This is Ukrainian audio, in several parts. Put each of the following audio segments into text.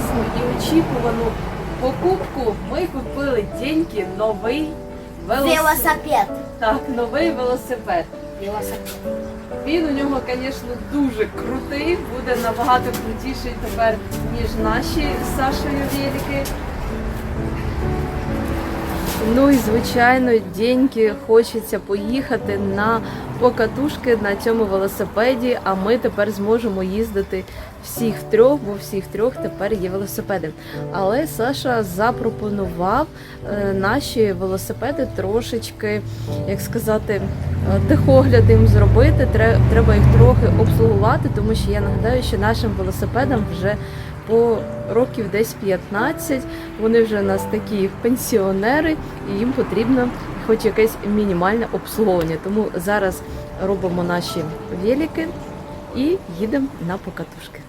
класну і очікувану покупку. Ми купили тільки новий велосипед. Велосипед. Так, новий велосипед. Велосипед. Він у нього, звісно, дуже крутий, буде набагато крутіший тепер, ніж наші з Сашою велики. Ну і звичайно, деньги хочеться поїхати на покатушки на цьому велосипеді, а ми тепер зможемо їздити всіх трьох, бо всіх трьох тепер є велосипеди. Але Саша запропонував е, наші велосипеди трошечки, як сказати, е, техогляд їм зробити. Тре- Треба їх трохи обслугувати, тому що я нагадаю, що нашим велосипедам вже по років десь 15. Вони вже у нас такі пенсіонери, і їм потрібно хоч якесь мінімальне обслуговування. Тому зараз робимо наші велики і їдемо на покатушки.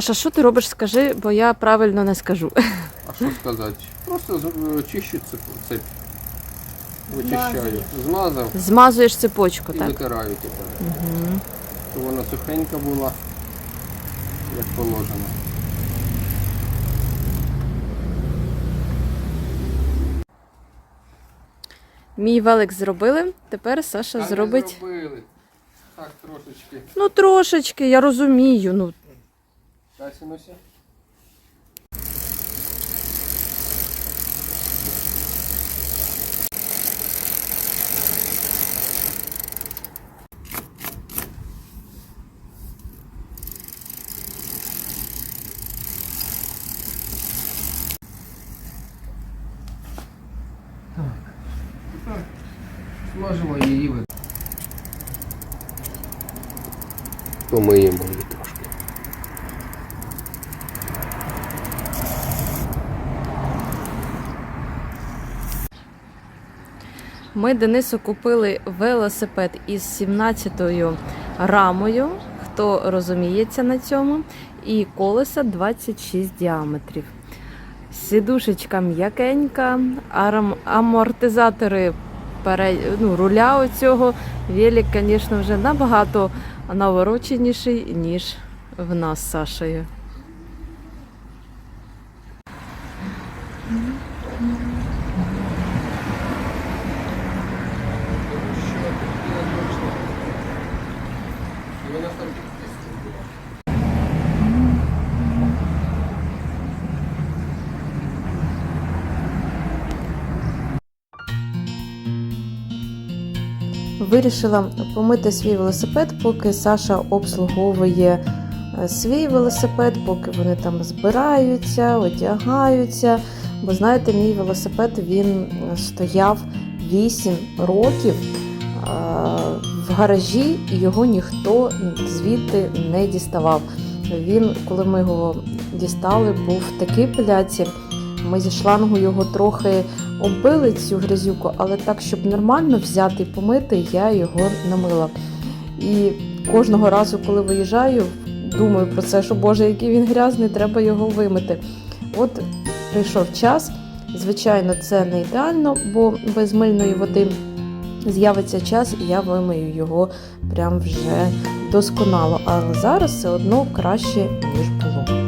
Саша, що ти робиш? Скажи, бо я правильно не скажу. А що сказати? Просто е, чищу цеп, цепь. Вичищаю. Змазав Змазуєш цепочку, і так? витираю тепер. Угу. Щоб вона сухенька була, як положено. Мій велик зробили. Тепер Саша Та не зробить. зробили. Так, трошечки. Ну трошечки, я розумію. Ну Дай синуся. Так. Тепер смажимо її. ви- Помиємо Ми Денису купили велосипед із 17-ю рамою, хто розуміється на цьому, і колеса 26 діаметрів. Сідушечка м'якенька, амортизатори пере... ну, руля оцього. Велик, звісно, вже набагато навороченіший, ніж в нас з Сашею. Вирішила помити свій велосипед, поки Саша обслуговує е, свій велосипед, поки вони там збираються, одягаються. Бо знаєте, мій велосипед він е, стояв 8 років е, в гаражі, і його ніхто звідти не діставав. Він, коли ми його дістали, був в такий пиляці. Ми зі шлангу його трохи оббили цю грязюку, але так, щоб нормально взяти і помити, я його намила. І кожного разу, коли виїжджаю, думаю про це, що Боже, який він грязний, треба його вимити. От прийшов час. Звичайно, це не ідеально, бо без мильної води з'явиться час, і я вимию його прям вже досконало. Але зараз все одно краще, ніж було.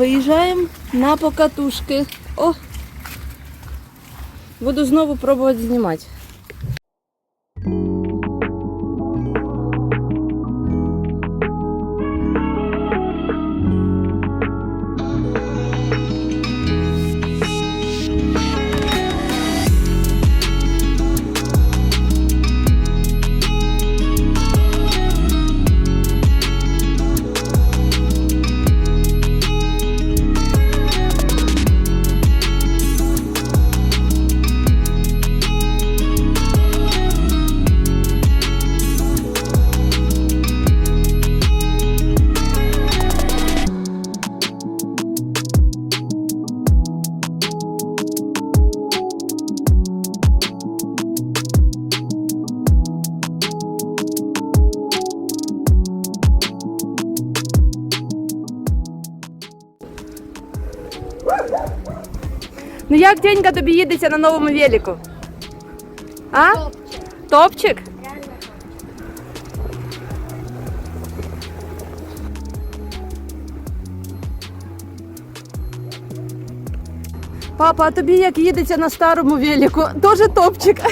виїжджаємо на покатушки. О! Буду знову пробувати знімати. Як тобі їдеться на новому велику? А? Топчик? Папа, а тобі як їдеться на старому велику? Тоже топчик.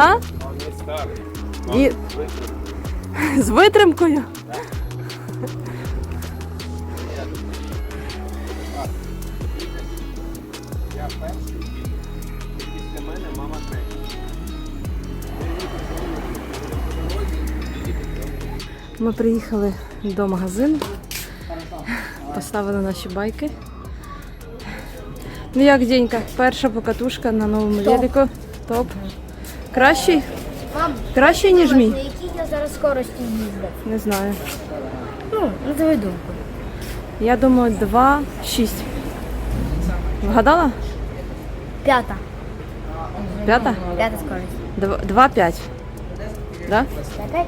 А? Он не старий. І... З витримкою? Ми приїхали до магазину, поставили наші байки. Ну як Денька, перша покатушка на новому велику. Топ. Кращий? Мам, Кращий, ніж мій? на якій я зараз скорості їздив? Не знаю. Ну, на твою думку. Я думаю, 2,6. Вгадала? П'ята. П'ята? П'ята скорость. Дв- 2,5. Да? Опять?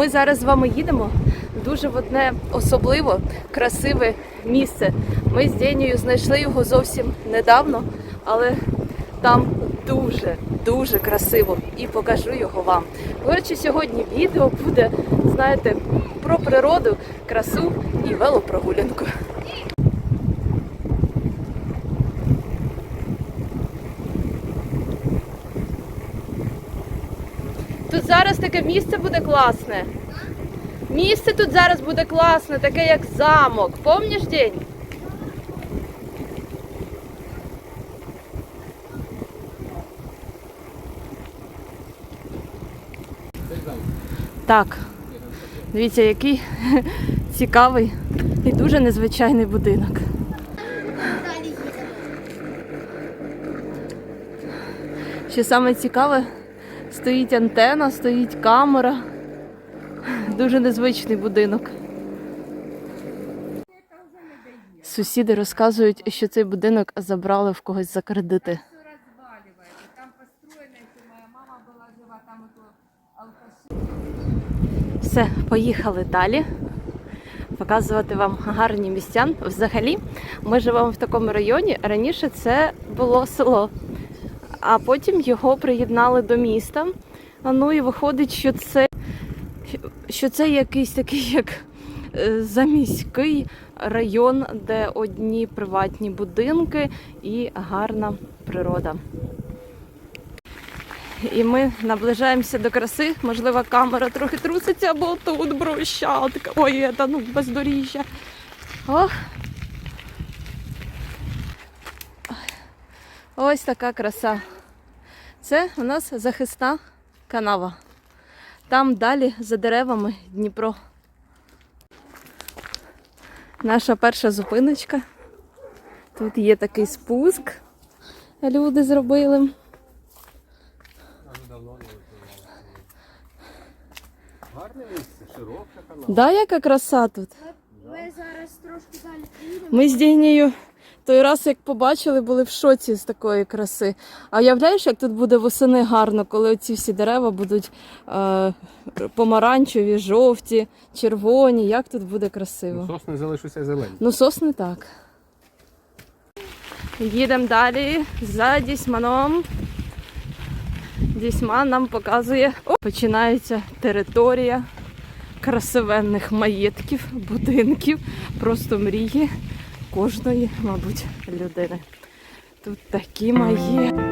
Ми зараз з вами їдемо дуже в одне особливо красиве місце. Ми з Дєнією знайшли його зовсім недавно, але там дуже дуже красиво і покажу його вам. Коротше, сьогодні відео буде, знаєте, про природу, красу і велопрогулянку. Тут зараз таке місце буде класне. Місце тут зараз буде класне, таке як замок. Помніш день? Так. Дивіться, який цікавий і дуже незвичайний будинок. Що саме цікаве, стоїть антена, стоїть камера. Дуже незвичний будинок. Сусіди розказують, що цей будинок забрали в когось за кредити. Все, поїхали далі. Показувати вам гарні місця. Взагалі, ми живемо в такому районі. Раніше це було село, а потім його приєднали до міста. Ну і виходить, що це, що це якийсь такий як е, заміський район, де одні приватні будинки і гарна природа. І ми наближаємося до краси. Можливо, камера трохи труситься, бо тут брусчатка. Ой, це ну бездоріжжя. Ох. Ось така краса. Це у нас захисна канава. Там далі за деревами Дніпро. Наша перша зупиночка. Тут є такий спуск. Люди зробили. Гарне місце, широка канава. Да, яка краса тут. Ми зараз трошки далі. Ми з Дією Той раз, як побачили, були в шоці з такої краси. А уявляєш, як тут буде восени гарно, коли ці всі дерева будуть е, помаранчеві, жовті, червоні. Як тут буде красиво? Ну, сосни залишаться зелені. Ну, сосни так. Їдемо далі за Дісьманом. Дісьман нам показує. О, починається територія красивенних маєтків, будинків, просто мрії кожної, мабуть, людини. Тут такі маєтки.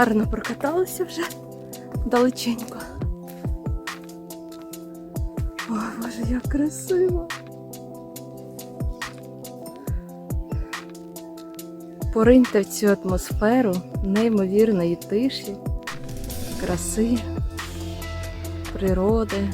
Гарно прокаталися вже далеченько. О, Боже, як красиво. Пориньте в цю атмосферу неймовірної тиші, краси, природи.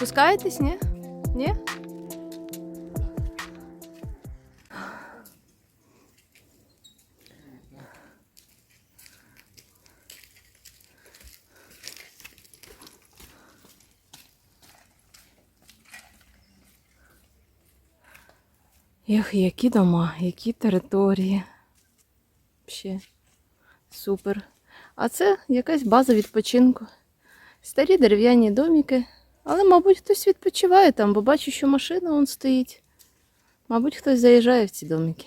Спускаєтесь, ні? Ні? Ех, які дома, які території. Ще супер. А це якась база відпочинку. Старі дерев'яні доміки. Але, мабуть, хтось відпочиває там, бо бачу, що машина вон стоїть. Мабуть, хтось заїжджає в ці домики.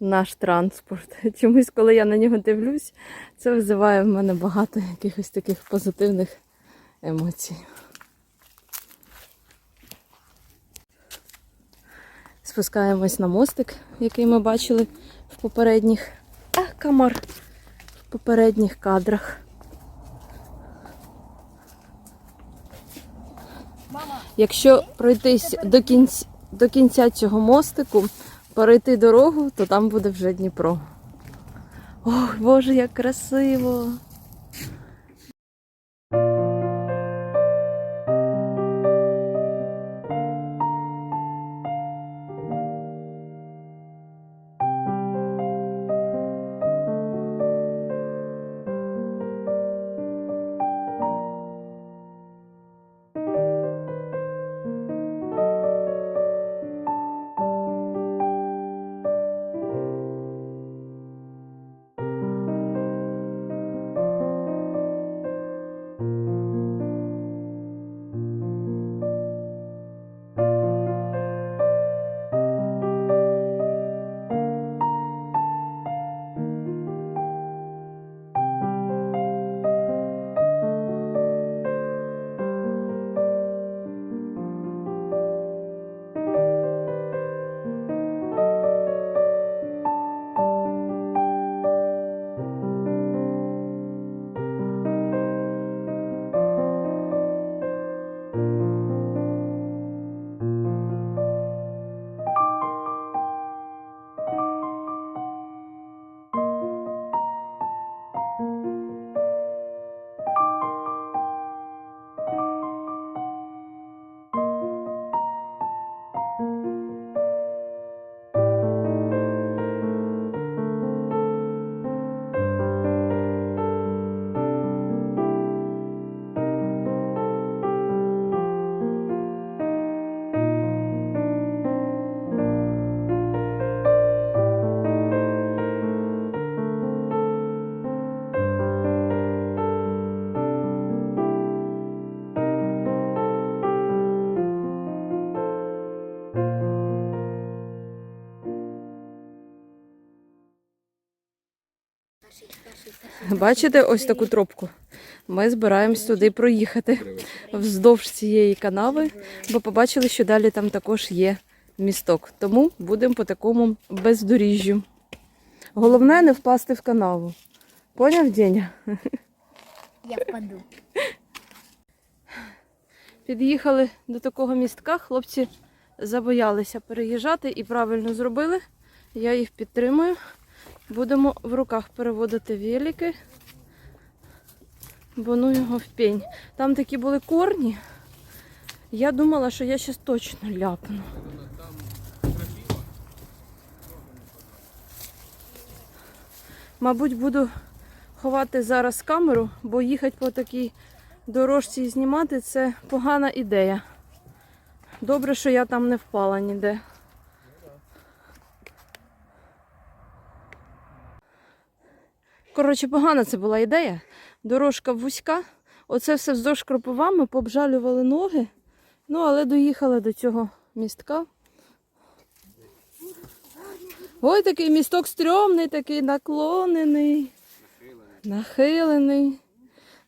Наш транспорт. Чомусь, коли я на нього дивлюсь, це визиває в мене багато якихось таких позитивних емоцій. Спускаємось на мостик, який ми бачили в попередніх. А, камар в попередніх кадрах. Якщо пройтись до кінця, до кінця цього мостику, перейти дорогу, то там буде вже Дніпро. Ох, Боже, як красиво! Бачите ось таку тропку? Ми збираємось туди проїхати вздовж цієї канави, бо побачили, що далі там також є місток. Тому будемо по такому бездоріжжю. Головне не впасти в канаву. Поняв, Деня? Я впаду. Під'їхали до такого містка, хлопці забоялися переїжджати і правильно зробили. Я їх підтримую. Будемо в руках переводити велики, бо ну його в пень. Там такі були корні. Я думала, що я щас точно ляпну. Мабуть, буду ховати зараз камеру, бо їхати по такій дорожці і знімати це погана ідея. Добре, що я там не впала ніде. Коротше, погана це була ідея. Дорожка вузька. Оце все вздовж кропивами, пообжалювали ноги. Ну, але доїхали до цього містка. Ой, такий місток стрьомний, такий наклонений, нахилений.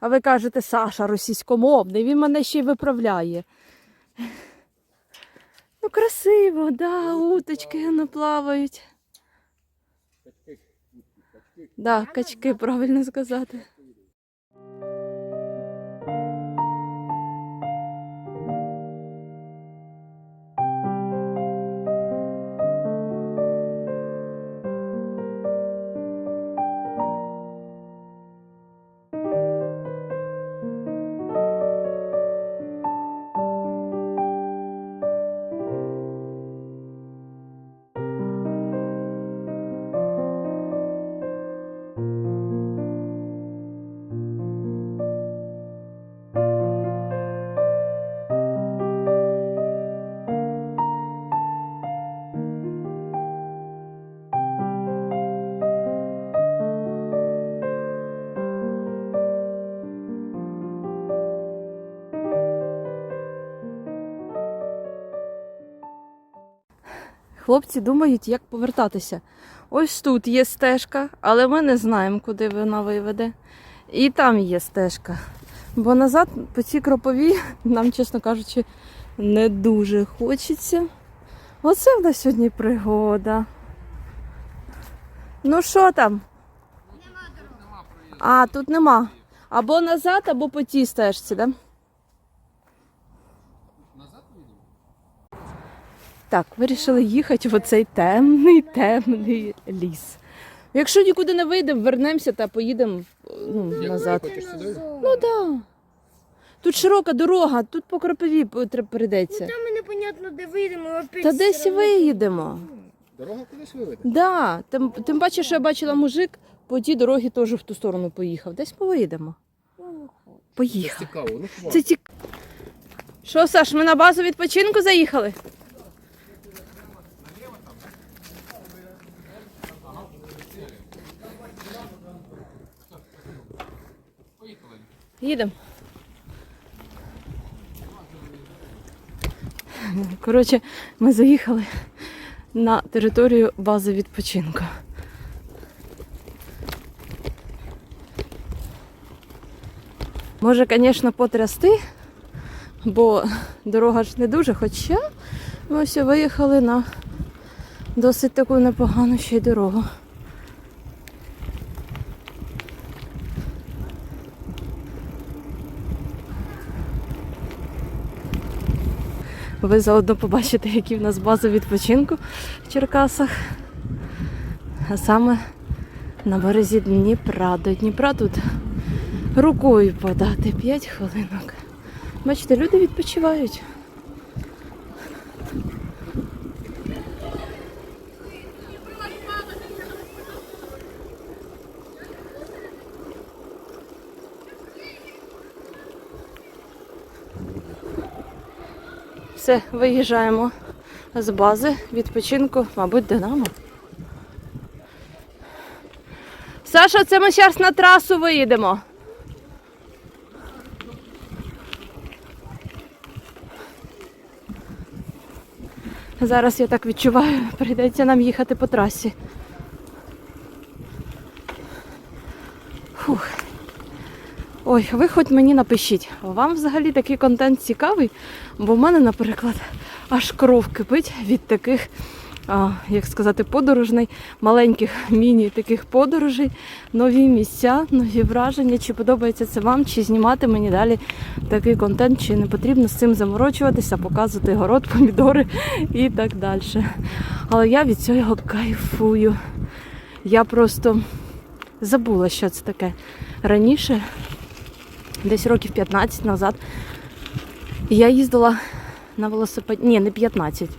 А ви кажете, Саша російськомовний, він мене ще й виправляє. Ну, красиво, да, уточки плавають. Да, качки, правильно сказати. Хлопці думають, як повертатися. Ось тут є стежка, але ми не знаємо, куди вона виведе. І там є стежка. Бо назад по цій кроповій нам, чесно кажучи, не дуже хочеться. Оце в нас сьогодні пригода. Ну що там? А, тут нема. Або назад, або по тій стежці, да? Назад поїдемо? Так, вирішили їхати в оцей темний, темний ліс. Якщо нікуди не вийдемо, вернемося та поїдемо ну, назад. Ну так. Да. Тут широка дорога, тут по кропиві треба перейдеться. Там непонятно, де вийдемо, опять. Та десь виїдемо. Дорога кудись виведе. Да. Тим, тим паче, що я бачила мужик, по тій дорогі теж в ту сторону поїхав. Десь повиїдемо. Це Поїхав. цікаво. Ну. Це ті... Що, Саш, ми на базу відпочинку заїхали? Їдемо. Коротше, ми заїхали на територію бази відпочинку. Може, звісно, потрясти, бо дорога ж не дуже, хоча ми ось виїхали на досить таку непогану ще й дорогу. Ви заодно побачите, які в нас бази відпочинку в Черкасах. А саме на березі Дніпра. До Дніпра тут рукою подати 5 хвилинок. Бачите, люди відпочивають. Все, виїжджаємо з бази відпочинку, мабуть, Динамо. Саша, це ми зараз на трасу виїдемо. Зараз я так відчуваю, прийдеться нам їхати по трасі. Фух. Ой, ви хоч мені напишіть, вам взагалі такий контент цікавий? Бо в мене, наприклад, аж кров кипить від таких, а, як сказати, подорожей, маленьких міні таких подорожей, нові місця, нові враження. Чи подобається це вам, чи знімати мені далі такий контент, чи не потрібно з цим заморочуватися, показувати город, помідори і так далі. Але я від цього кайфую. Я просто забула, що це таке. Раніше, десь років 15 назад, я їздила на велосипеді. Ні, не 15,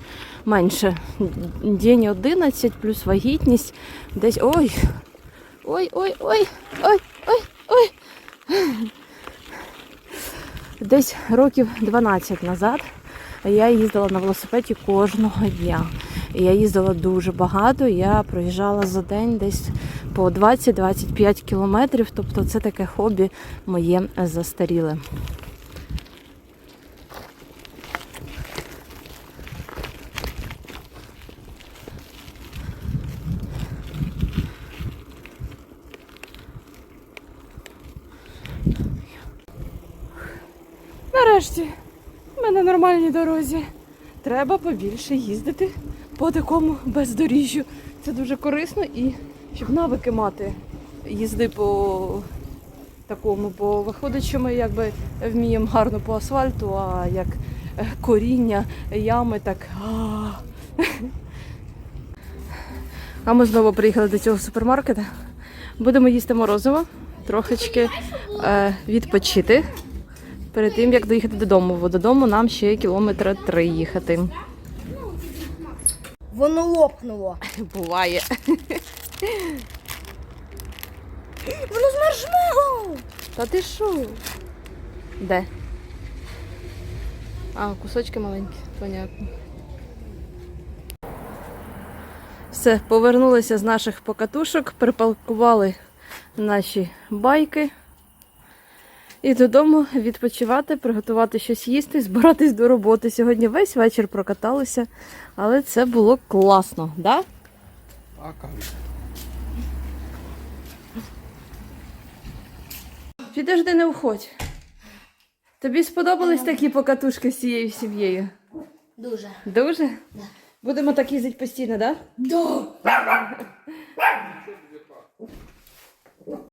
менше. День 11 плюс вагітність. Десь. Ой! Ой, ой, ой, ой, ой, ой. Десь років 12 назад я їздила на велосипеді кожного дня. Я їздила дуже багато. Я проїжджала за день десь по 20-25 кілометрів. Тобто це таке хобі моє застаріле. Нарешті, в мене нормальні дорозі. Треба побільше їздити по такому бездоріжжю. Це дуже корисно і щоб навики мати їзди по такому, бо виходить, що ми якби вміємо гарно по асфальту, а як е, коріння, ями, так. а. Ми знову приїхали до цього супермаркету. Будемо їсти морозиво, трохочки е, відпочити перед тим, як доїхати додому. Бо додому нам ще кілометра три їхати. Воно лопнуло. Буває. Воно з маршмеллоу. Та ти що? Де? А, кусочки маленькі, понятно. Все, повернулися з наших покатушок, припаркували наші байки. І додому відпочивати, приготувати щось їсти, збиратись до роботи. Сьогодні весь вечір прокаталися, але це було класно, да? А как же? Підожди, не уходь. Тобі сподобались такі покатушки з цією сім'єю? Дуже. Дуже? Будемо так їздити постійно, так? Да? Да.